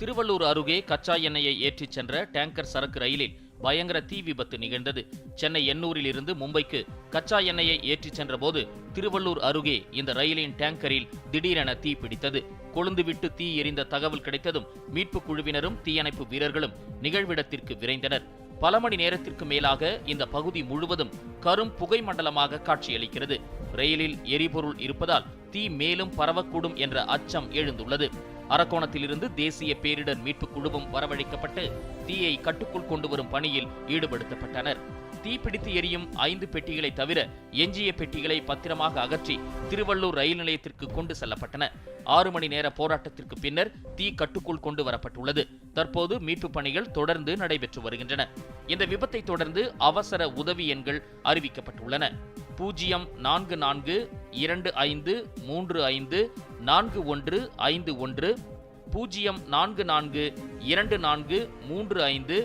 திருவள்ளூர் அருகே கச்சா எண்ணெயை ஏற்றிச் சென்ற டேங்கர் சரக்கு ரயிலில் பயங்கர தீ விபத்து நிகழ்ந்தது. சென்னை எண்ணூரில் இருந்து மும்பைக்கு கச்சா எண்ணெயை ஏற்றிச் சென்றபோது திருவள்ளூர் அருகே இந்த ரயிலின் டேங்கரில் திடீரென தீ பிடித்தது. கொழுந்துவிட்டு தீ எரிந்த தகவல் கிடைத்ததும் மீட்புக் குழுவினரும் தீயணைப்பு வீரர்களும் நிகழ்விடத்திற்கு விரைந்தனர். பல மணி நேரத்திற்கு மேலாக இந்த பகுதி முழுவதும் கரும் புகை மண்டலமாக காட்சியளிக்கிறது. ரயிலில் எரிபொருள் இருப்பதால் தீ மேலும் பரவக்கூடும் என்ற அச்சம் எழுந்துள்ளது. அரக்கோணத்திலிருந்து தேசிய பேரிடர் மீட்பு குழுவும் வரவழைக்கப்பட்டு தீயை கட்டுக்குள் கொண்டு வரும் பணியில் ஈடுபடுத்தப்பட்டனர். தீப்பிடித்து எரியும் ஐந்து பெட்டிகளை தவிர எஞ்சிய பெட்டிகளை பத்திரமாக அகற்றி திருவள்ளூர் ரயில் நிலையத்திற்கு கொண்டு செல்லப்பட்டன. ஆறு மணி நேர போராட்டத்திற்கு பின்னர் தீ கட்டுக்குள் கொண்டு வரப்பட்டுள்ளது. தற்போது மீட்பு பணிகள் தொடர்ந்து நடைபெற்று வருகின்றன. இந்த விபத்தை தொடர்ந்து அவசர உதவி எண்கள் அறிவிக்கப்பட்டுள்ளன. பூஜ்ஜியம் நான்கு நான்கு இரண்டு ஐந்து மூன்று ஐந்து நான்கு ஒன்று ஐந்து ஒன்று பூஜ்ஜியம் நான்கு நான்கு இரண்டு நான்கு மூன்று ஐந்து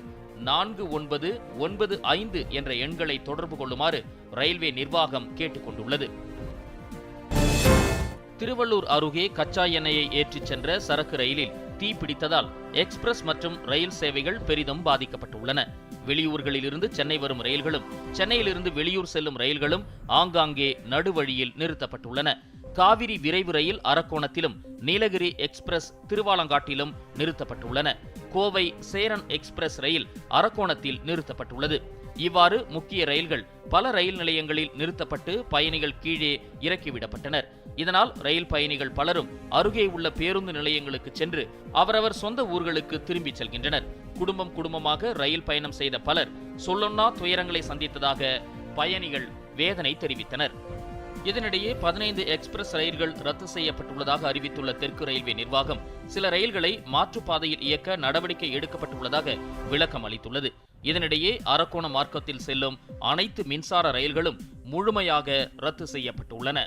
நான்கு ஒன்பது ஒன்பது ஐந்து என்ற எண்களை தொடர்பு கொள்ளுமாறு ரயில்வே நிர்வாகம் கேட்டுக்கொண்டுள்ளது. திருவள்ளூர் அருகே கச்சா எண்ணெயை ஏற்றிச் சென்ற சரக்கு ரயிலில் தீ பிடித்ததால் எக்ஸ்பிரஸ் மற்றும் ரயில் சேவைகள் பெரிதும் பாதிக்கப்பட்டுள்ளன. வெளியூர்களிலிருந்து சென்னை வரும் ரயில்களும் சென்னையிலிருந்து வெளியூர் செல்லும் ரயில்களும் ஆங்காங்கே நடுவழியில் நிறுத்தப்பட்டுள்ளன. காவிரி விரைவு ரயில் அரக்கோணத்திலும் நீலகிரி எக்ஸ்பிரஸ் திருவாலங்காட்டிலும் நிறுத்தப்பட்டுள்ளன. கோவை சேரன் எக்ஸ்பிரஸ் ரயில் அரக்கோணத்தில் நிறுத்தப்பட்டுள்ளது. இவ்வாறு முக்கிய ரயில்கள் பல ரயில் நிலையங்களில் நிறுத்தப்பட்டு பயணிகள் கீழே இறக்கிவிடப்பட்டனர். இதனால் ரயில் பயணிகள் பலரும் அருகே உள்ள பேருந்து நிலையங்களுக்கு சென்று அவரவர் சொந்த ஊர்களுக்கு திரும்பிச் செல்கின்றனர். குடும்பம் குடும்பமாக ரயில் பயணம் செய்த பலர் சொல்லொன்னா துயரங்களை சந்தித்ததாக பயணிகள் வேதனை தெரிவித்தனர். இதனிடையே பதினைந்து எக்ஸ்பிரஸ் ரயில்கள் ரத்து செய்யப்பட்டுள்ளதாக அறிவித்துள்ள தெற்கு ரயில்வே நிர்வாகம் சில ரயில்களை மாற்றுப்பாதையில் இயக்க நடவடிக்கை எடுக்கப்பட்டுள்ளதாக விளக்கம் அளித்துள்ளது. இதனிடையே அரக்கோண மார்க்கத்தில் செல்லும் அனைத்து மின்சார ரயில்களும் முழுமையாக ரத்து செய்யப்பட்டுள்ளன.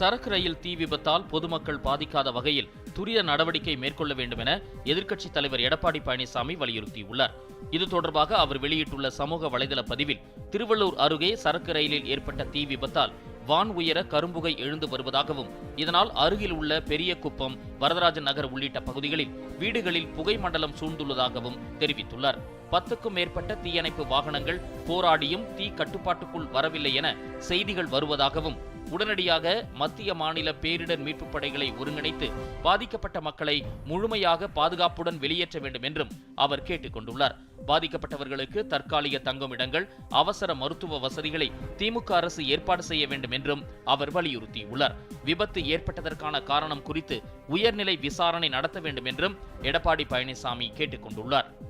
சரக்கு ரயில் தீ விபத்தால் பொதுமக்கள் பாதிக்காத வகையில் துரித நடவடிக்கை மேற்கொள்ள வேண்டும் என எதிர்க்கட்சித் தலைவர் எடப்பாடி பழனிசாமி வலியுறுத்தியுள்ளார். இது தொடர்பாக அவர் வெளியிட்டுள்ள சமூக வலைதள பதிவில் திருவள்ளூர் அருகே சரக்கு ரயிலில் ஏற்பட்ட தீ விபத்தால் வான் உயர கரும்புகை எழுந்து வருவதாகவும் இதனால் அருகில் உள்ள பெரிய குப்பம் வரதராஜன் நகர் உள்ளிட்ட பகுதிகளில் வீடுகளில் புகை மண்டலம் சூழ்ந்துள்ளதாகவும் தெரிவித்துள்ளார். பத்துக்கும் மேற்பட்ட தீயணைப்பு வாகனங்கள் போராடியும் தீ கட்டுப்பாட்டுக்குள் வரவில்லை என செய்திகள் வருவதாகவும் உடனடியாக மத்திய மாநில பேரிடர் மீட்புப் படைகளை ஒருங்கிணைத்து பாதிக்கப்பட்ட மக்களை முழுமையாக பாதுகாப்புடன் வெளியேற்ற வேண்டும் என்றும் அவர் கேட்டுக் கொண்டுள்ளார். பாதிக்கப்பட்டவர்களுக்கு தற்காலிக தங்குமிடங்கள் அவசர மருத்துவ வசதிகளை திமுக அரசு ஏற்பாடு செய்ய வேண்டும் என்றும் அவர் வலியுறுத்தியுள்ளார். விபத்து ஏற்பட்டதற்கான காரணம் குறித்து உயர்நிலை விசாரணை நடத்த வேண்டும் என்றும் எடப்பாடி பழனிசாமி கேட்டுக் கொண்டுள்ளார்.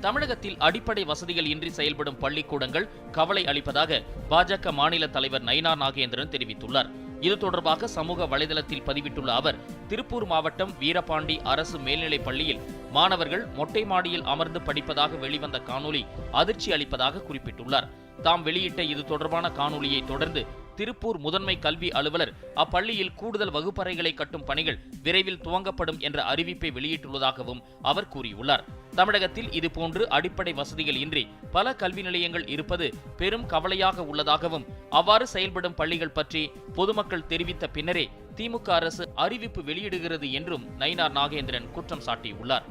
தமிழகத்தில் அடிப்படை வசதிகள் இன்றி செயல்படும் பள்ளிக்கூடங்கள் கவலை அளிப்பதாக பாஜக மாநில தலைவர் நயினார் நாகேந்திரன் தெரிவித்துள்ளார். இது தொடர்பாக சமூக வலைதளத்தில் பதிவிட்டுள்ள அவர் திருப்பூர் மாவட்டம் வீரபாண்டி அரசு மேல்நிலைப் பள்ளியில் மாணவர்கள் மொட்டை மாடியில் அமர்ந்து படிப்பதாக வெளிவந்த காணொலி அதிர்ச்சி அளிப்பதாக குறிப்பிட்டுள்ளார். தாம் வெளியிட்ட இது தொடர்பான காணொலியை தொடர்ந்து திருப்பூர் முதன்மை கல்வி அலுவலர். அப்பள்ளியில் கூடுதல் வகுப்பறைகளை கட்டும் பணிகள் விரைவில் துவங்கப்படும் என்ற அறிவிப்பை வெளியிட்டுள்ளதாகவும் அவர் கூறியுள்ளார். தமிழகத்தில் இதுபோன்று அடிப்படை வசதிகள் இன்றி பல கல்வி நிலையங்கள் இருப்பது பெரும் கவலையாக உள்ளதாகவும் அவ்வாறு செயல்படும் பள்ளிகள் பற்றி பொதுமக்கள் தெரிவித்த பின்னரே திமுக அரசு அறிவிப்பு வெளியிடுகிறது என்றும் நயினார் நாகேந்திரன் குற்றம் சாட்டியுள்ளார்.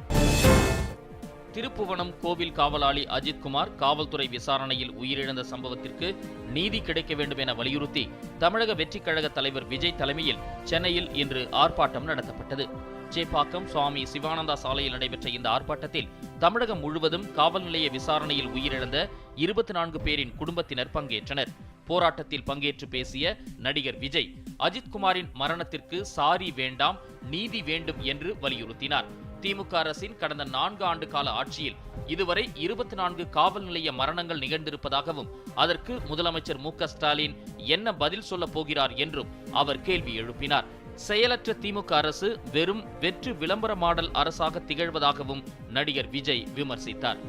திருப்புவனம் கோவில் காவலாளி அஜித்குமார் காவல்துறை விசாரணையில் உயிரிழந்த சம்பவத்திற்கு நீதி கிடைக்க வேண்டும் என வலியுறுத்தி தமிழக வெற்றிக் கழக தலைவர் விஜய் தலைமையில் சென்னையில் இன்று ஆர்ப்பாட்டம் நடத்தப்பட்டது. சேப்பாக்கம் சுவாமி சிவானந்தா சாலையில் நடைபெற்ற இந்த ஆர்ப்பாட்டத்தில் தமிழகம் முழுவதும் காவல் நிலைய விசாரணையில் உயிரிழந்த இருபத்தி நான்கு பேரின் குடும்பத்தினர் பங்கேற்றனர். போராட்டத்தில் பங்கேற்று பேசிய நடிகர் விஜய் அஜித்குமாரின் மரணத்திற்கு சாரி வேண்டாம் நீதி வேண்டும் என்று வலியுறுத்தினார். திமுக அரசின் கடந்த நான்கு ஆண்டு கால ஆட்சியில் இதுவரை இருபத்தி நான்கு காவல் நிலைய மரணங்கள் நிகழ்ந்திருப்பதாகவும் அதற்கு முதலமைச்சர் மு ஸ்டாலின் என்ன பதில் சொல்ல போகிறார் என்றும் அவர் கேள்வி எழுப்பினார். செயலற்ற திமுக அரசு வெறும் வெற்று விளம்பர மாடல் அரசாக திகழ்வதாகவும் நடிகர் விஜய் விமர்சித்தார்.